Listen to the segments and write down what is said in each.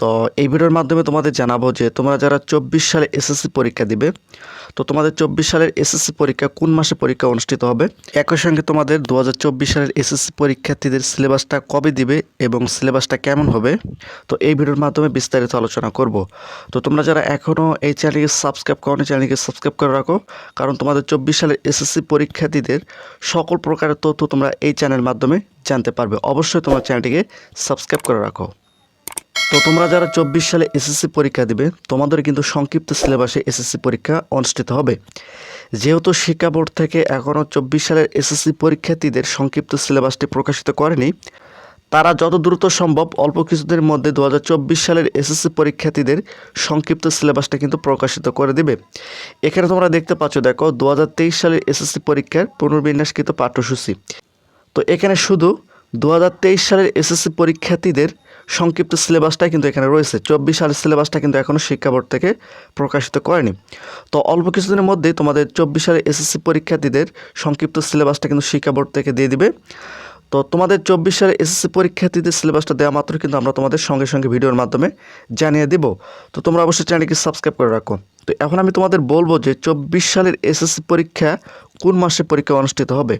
তো এই ভিডিওর মাধ্যমে তোমাদের জানাব যে তোমরা যারা চব্বিশ সালে এসএসসি পরীক্ষা দিবে, তো তোমাদের চব্বিশ সালের এসএসসি পরীক্ষা কোন মাসে পরীক্ষা অনুষ্ঠিত হবে? একই সঙ্গে তোমাদের দু হাজার চব্বিশ সালের এসএসসি পরীক্ষার্থীদের সিলেবাসটা কবে দিবে এবং সিলেবাসটা কেমন হবে? তো এই ভিডিওর মাধ্যমে বিস্তারিত আলোচনা করব। তো তোমরা যারা এখনও এই চ্যানেলকে সাবস্ক্রাইব করো চ্যানেলকে সাবস্ক্রাইব করে রাখো, কারণ তোমাদের চব্বিশ সালের এসএসসি পরীক্ষার্থীদের সকল প্রকারের তথ্য তোমরা এই চ্যানেলের মাধ্যমে জানতে পারবে। অবশ্যই তোমার চ্যানেলটিকে সাবস্ক্রাইব করে রাখো। তো তোমরা যারা চব্বিশ সালে এসএসসি পরীক্ষা দিবে, তোমাদের কিন্তু সংক্ষিপ্ত সিলেবাসে এসএসসি পরীক্ষা অনুষ্ঠিত হবে। যেহেতু শিক্ষা বোর্ড থেকে এখনও চব্বিশ সালের এসএসসি পরীক্ষার্থীদের সংক্ষিপ্ত সিলেবাসটি প্রকাশিত করেনি, তারা যত দ্রুত সম্ভব অল্প কিছুদের মধ্যে দু হাজার চব্বিশ সালের এসএসসি পরীক্ষার্থীদের সংক্ষিপ্ত সিলেবাসটা কিন্তু প্রকাশিত করে দেবে। এখানে তোমরা দেখতে পাচ্ছ, দেখো দু হাজার তেইশ সালের এসএসসি পরীক্ষার পুনর্বিন্যাসকৃত পাঠ্যসূচি। তো এখানে শুধু দু হাজার তেইশ সালের এসএসসি পরীক্ষার্থীদের সংক্ষিপ্ত সিলেবাসটাই কিন্তু এখানে রয়েছে। চব্বিশ সালের সিলেবাসটা কিন্তু এখনও শিক্ষা বোর্ড থেকে প্রকাশিত করেনি। তো অল্প কিছুদিনের মধ্যেই তোমাদের চব্বিশ সালের এসএসসি পরীক্ষার্থীদের সংক্ষিপ্ত সিলেবাসটা কিন্তু শিক্ষা বোর্ড থেকে দিয়ে দিবে। তো তোমাদের চব্বিশ সালের এসএসসি পরীক্ষার্থীদের সিলেবাসটা দেওয়া মাত্র কিন্তু আমরা তোমাদের সঙ্গে সঙ্গে ভিডিওর মাধ্যমে জানিয়ে দেব। তো তোমরা অবশ্যই চ্যানেলকে সাবস্ক্রাইব করে রাখো। তো এখন আমি তোমাদের বলব যে চব্বিশ সালের এসএসসি পরীক্ষা কোন মাসে পরীক্ষা অনুষ্ঠিত হবে?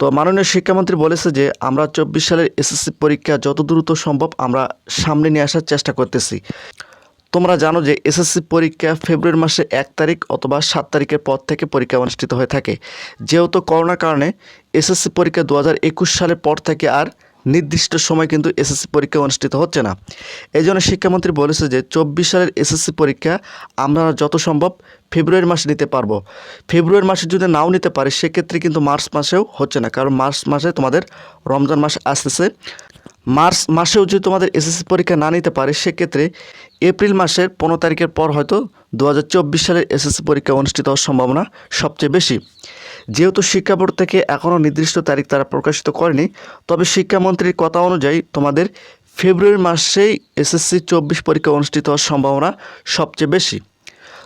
তো মাননীয় শিক্ষামন্ত্রী বলেছে যে, আমরা চব্বিশ সালের এসএসসি পরীক্ষা যত দ্রুত সম্ভব আমরা সামনে নিয়ে আসার চেষ্টা করতেছি। তোমরা জানো যে, এসএসসি পরীক্ষা ফেব্রুয়ারি মাসে এক তারিখ অথবা সাত তারিখের পর থেকে পরীক্ষা অনুষ্ঠিত হয়ে থাকে। যেহেতু করোনার কারণে, এসএসসি পরীক্ষা দু হাজার একুশ সালের পর থেকে আর নির্দিষ্ট সময় কিন্তু এসএসসি পরীক্ষা অনুষ্ঠিত হচ্ছে না। এই জন্য শিক্ষামন্ত্রী বলেছে যে, চব্বিশ সালের এসএসসি পরীক্ষা আমরা যত সম্ভব ফেব্রুয়ারি মাসে নিতে পারব। ফেব্রুয়ারি মাসে যদি নাও নিতে পারে, সেক্ষেত্রে কিন্তু মার্চ মাসেও হচ্ছে না, কারণ মার্চ মাসে তোমাদের রমজান মাস আসতেছে। মার্চ মাসেও যদি তোমাদের এসএসসি পরীক্ষা না নিতে পারে, সেক্ষেত্রে এপ্রিল মাসের পনেরো তারিখের পর হয়তো দু হাজার চব্বিশ সালের এসএসসি পরীক্ষা অনুষ্ঠিত হওয়ার সম্ভাবনা সবচেয়ে বেশি। যেহেতু শিক্ষা বোর্ড থেকে এখনও নির্দিষ্ট তারিখ তারা প্রকাশিত করেনি, তবে শিক্ষামন্ত্রীর কথা অনুযায়ী তোমাদের ফেব্রুয়ারি মাসেই এসএসসি চব্বিশ পরীক্ষা অনুষ্ঠিত হওয়ার সম্ভাবনা সবচেয়ে বেশি।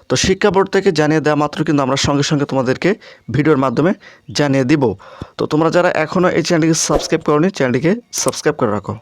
তো শিক্ষা বোর্ড থেকে জানিয়ে দেওয়া মাত্র কিন্তু আমরা সঙ্গে সঙ্গে তোমাদেরকে ভিডিওর মাধ্যমে জানিয়ে দিব। তো তোমরা যারা এখনও এই চ্যানেলটিকে সাবস্ক্রাইব করোনি, চ্যানেলটিকে সাবস্ক্রাইব করে রাখো।